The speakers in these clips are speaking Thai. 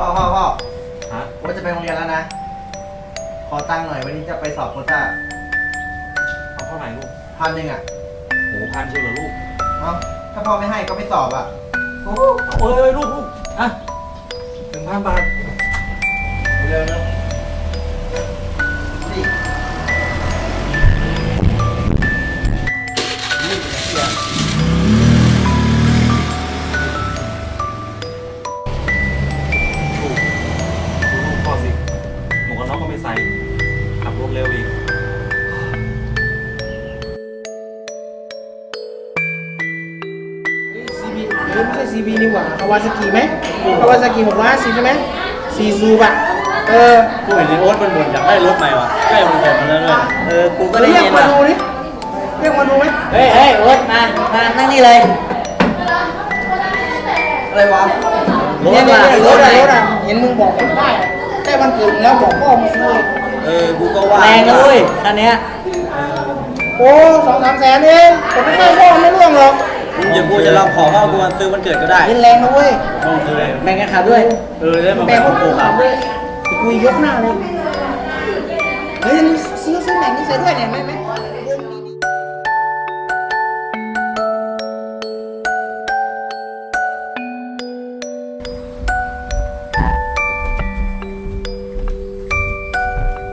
พ่อพ่อพ่อฮะว่าจะไปโรงเรียนแล้วนะ ขอตังค์หน่อยวันนี้จะไปสอบโควต้าเอาเท่าไหร่ลูกพันหนึ่งอะโหพันเชียวเหรอลูกเอ้าถ้าพ่อไม่ให้ก็ไม่สอบอะโอ้โหเอ้ยลูกลูกอะหนึ่งพันบาท เร็วเร็ว เอ้ยไม่ใช่ซีบีนี่หว่าคาวาซากิไหมคาวาซากิหกร้อยห้าสิบใช่ไหมซีซูบะเออ กูเห็นในโอ๊ตมันบ่นอยากได้รถใหม่ว่ะใกล้วันเกิดมันแล้วด้วยเออ กูก็ได้เรียกมาดูนี่เรียกมาดูไหมเฮ้ยเฮ้ยโอ๊ตมา มานั่งนี่เลย อะไรวะรถเนี่ยเนี่ยว่ะเนี่ยรถอะรถอะเห็นมึงบอกผมได้อะใกล้วันเกิดมึงแล้วบอกพ่อมึงซื้อเลยเออ กูก็ว่าแรงนะเว้ยคันเนี้ยโอ้สองสามแสนเองแต่ไม่ใช่พ่อไม่ร่วงหรอก เดี๋ยวกูจะลองขอว่ากูวันซื้อวันเกิดก็ได้เล่นแรงนะเว้ยลองซื้อเลยแบ่งกันขับด้วยเออได้มาแบแบ่กงพวกกูกูครัขับบด้วยกูยกหน้าเลยเฮ้ยนี่ซื้อซื้อแบ่งนี่ใส่ด้วยเนี่ยไหมไหม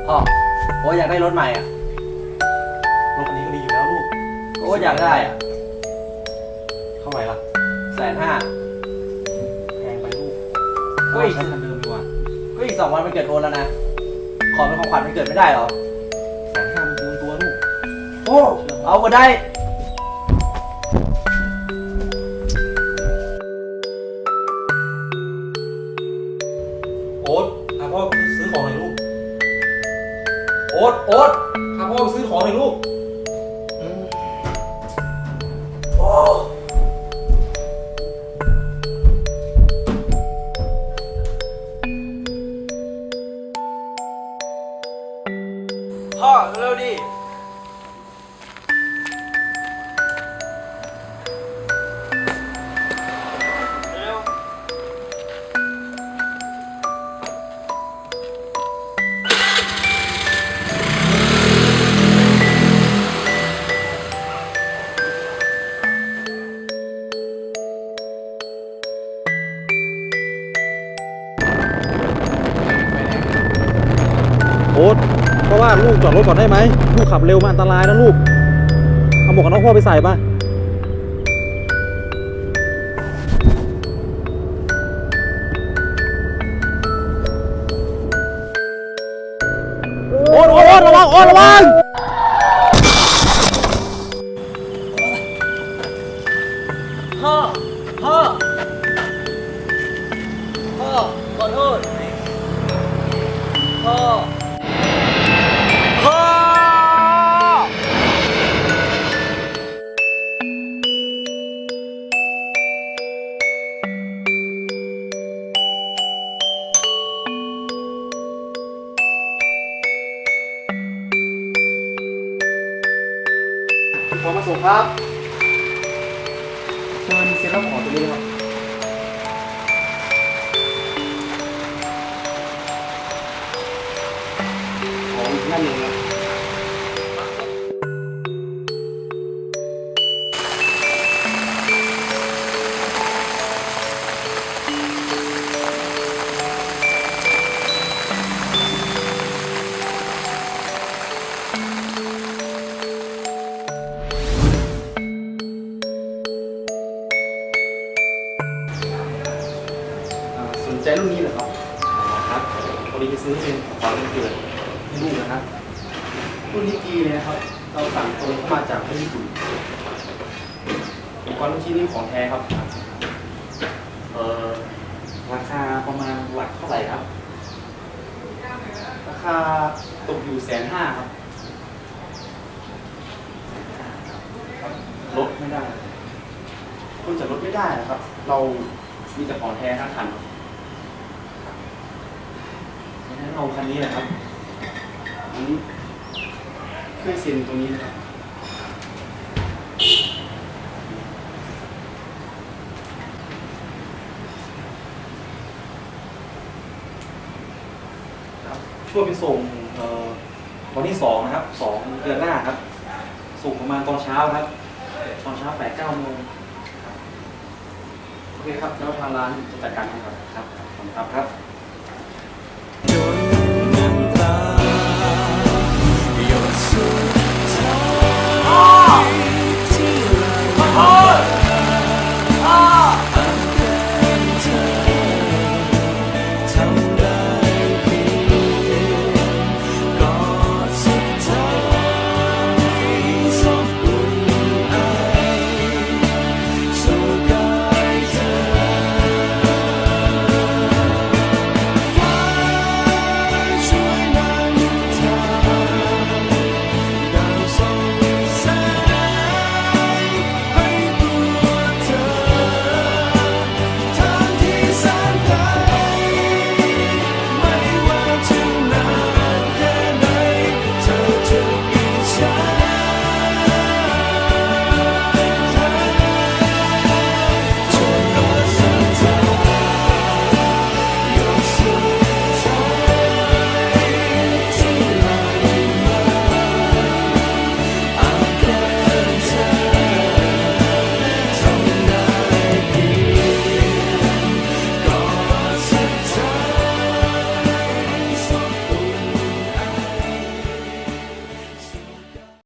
พ่อโอ้อยากได้รถใหม่อะรถคันนี้ก็ดีอยู่แล้วลูกโอ้อยากได้อะ เท่าไหร่ล่ะแสนห้าแพงไปลูกเฮ้ก็ยใช้คันเดิมดีกว่าก็อีกสองวันมันเกิดโอนแล้วนะ ขอเป็นของขวัญมันเกิดไม่ได้เหรอแสนห้ามันเกินตัวลูก โอ้ เอาก็ได้ โอ๊ตพาพ่อไปซื้อของหน่อยลูก โอ๊ตโอ๊ตพาพ่อไปซื้อของหน่อยลูก พ่อเร็วดิเร็วโอ๊ต ว่าลูกจอดรถก่อนได้ไหมลูกขับเร็วมันอันตรายนะลูก เอาหมวกกันน็อกพ่อไปใส่ป่ะโอ๊ตโอ๊ตโอ๊ตระวังโอ๊ตระวังพ่อ พ่อ พ่อขอโทษพ่อ ขอมาส่งครับ เชิญเซ็นรับของตัวนี้เลยครับ ของอีกนั่นหนึ่งนะ นใจรุ่นนี้เหรอครับครับพอดีจะซื้อเป็นของขวัญวันเกิดให้ลูกนะครับรุ่นนี้ดีเลยนะครับ เราสั่งตรงเข้ามาจากประเทศญี่ปุ่นอุปกรณ์รุ่นชิ้นนี้ของแท้ครับ เอ่อราคาประมาณหลักเท่าไหร่ครับ ราคาตกอยู่แสนห้าครับลดไม่ได้คุณจะลดไม่ได้นะครับ เรามีแต่ของแท้ทั้งคันครับ งั้น เอาคันนี้แหละครับอันนี้ช่วยเซ็นตรงนี้นะครับช่วยไปส่งเอ่อวันที่สองนะครับสองเดือนหน้าครับ ส่งประมาณตอนเช้าครับ ตอนเช้าแปดเก้าโมงครับโอเคครับแล้วทางร้านจะจัดการให้ครับครับขอบคุณครับครับ โดน